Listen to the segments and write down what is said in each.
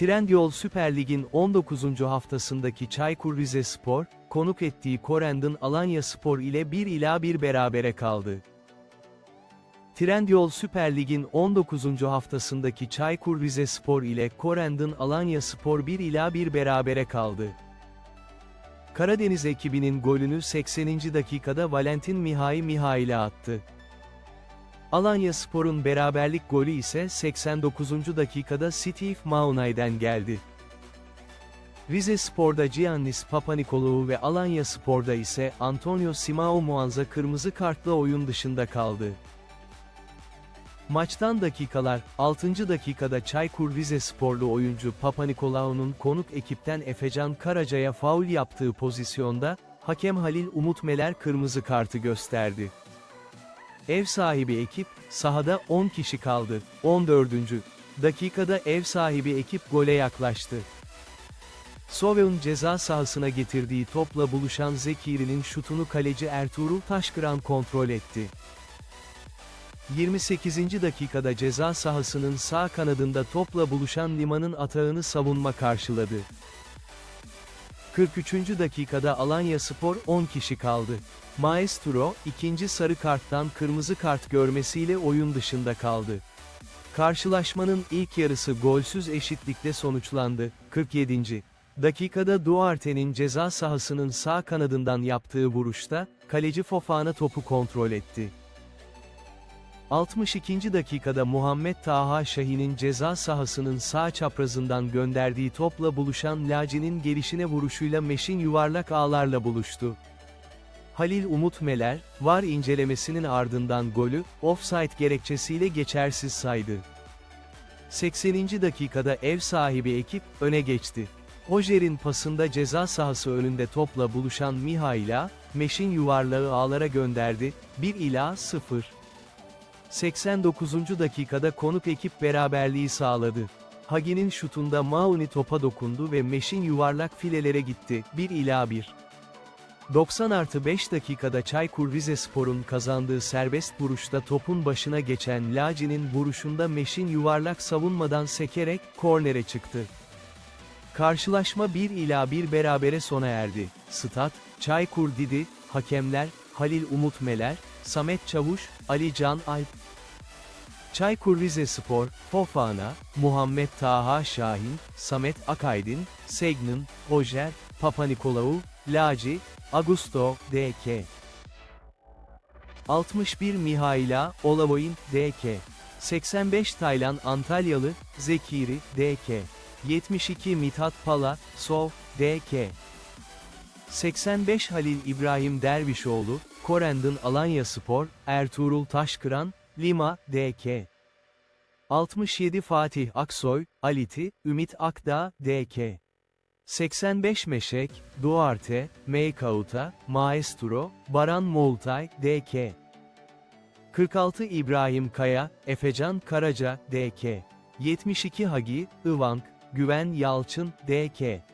Trendyol Süper Lig'in 19. haftasındaki Çaykur Rizespor, konuk ettiği Korendon Alanya Spor ile 1 ila 1 berabere kaldı. Trendyol Süper Lig'in 19. haftasındaki Çaykur Rizespor ile Korendon Alanya Spor 1 ila 1 berabere kaldı. Karadeniz ekibinin golünü 80. dakikada Valentin Mihai Mihail'e attı. Alanya Spor'un beraberlik golü ise 89. dakikada Steve Maunay'den geldi. Rize Spor'da Giannis Papanikolaou ve Alanya Spor'da ise Antonio Simao Muanza kırmızı kartla oyun dışında kaldı. Maçtan dakikalar, 6. dakikada Çaykur Rizesporlu oyuncu Papanikolaou'nun konuk ekipten Efecan Karaca'ya faul yaptığı pozisyonda, hakem Halil Umut Meler kırmızı kartı gösterdi. Ev sahibi ekip, sahada 10 kişi kaldı. 14. dakikada ev sahibi ekip gole yaklaştı. Soveun ceza sahasına getirdiği topla buluşan Zekiri'nin şutunu kaleci Ertuğrul Taşkıran kontrol etti. 28. dakikada ceza sahasının sağ kanadında topla buluşan Liman'ın atağını savunma karşıladı. 43. dakikada Alanya Spor 10 kişi kaldı. Maestro, ikinci sarı karttan kırmızı kart görmesiyle oyun dışında kaldı. Karşılaşmanın ilk yarısı golsüz eşitlikle sonuçlandı. 47. dakikada Duarte'nin ceza sahasının sağ kanadından yaptığı vuruşta, kaleci Fofana topu kontrol etti. 62. dakikada Muhammed Taha Şahin'in ceza sahasının sağ çaprazından gönderdiği topla buluşan Laci'nin gelişine vuruşuyla Meşin yuvarlak ağlarla buluştu. Halil Umut Meler, VAR incelemesinin ardından golü, offside gerekçesiyle geçersiz saydı. 80. dakikada ev sahibi ekip, öne geçti. Hojer'in pasında ceza sahası önünde topla buluşan Mihail'a, Meşin yuvarlağı ağlara gönderdi, 1 ila 0. 89. dakikada konuk ekip beraberliği sağladı. Hagi'nin şutunda Mauni topa dokundu ve Meşin yuvarlak filelere gitti, 1 ila 1. 90 artı 5 dakikada Çaykur Rizespor'un kazandığı serbest vuruşta topun başına geçen Laci'nin vuruşunda Meşin yuvarlak savunmadan sekerek, kornere çıktı. Karşılaşma 1 ila 1 berabere sona erdi. Stat, Çaykur Didi, hakemler, Halil Umut Meler, Samet Çavuş, Ali Can Alp. Çaykur Rizespor, Fofana, Muhammed Taha Şahin, Samet Akaydın, Segnin, Hojer, Papanikolaou, Laci, Augusto, D.K. 61 Mihaila, Olavoy'un, D.K. 85 Taylan Antalyalı, Zekiri, D.K. 72 Mithat Pala, Sov, D.K. 85 Halil İbrahim Dervişoğlu, Korendon Alanya Spor, Ertuğrul Taşkıran, Lima, D.K. 67 Fatih Aksoy, Aliti, Ümit Akdağ, D.K. 85 Meşek, Duarte, Meykauta, Maestro, Baran Moltay, D.K. 46 İbrahim Kaya, Efecan Karaca, D.K. 72 Hagi, Ivank, Güven Yalçın, D.K.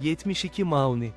72 Mauni,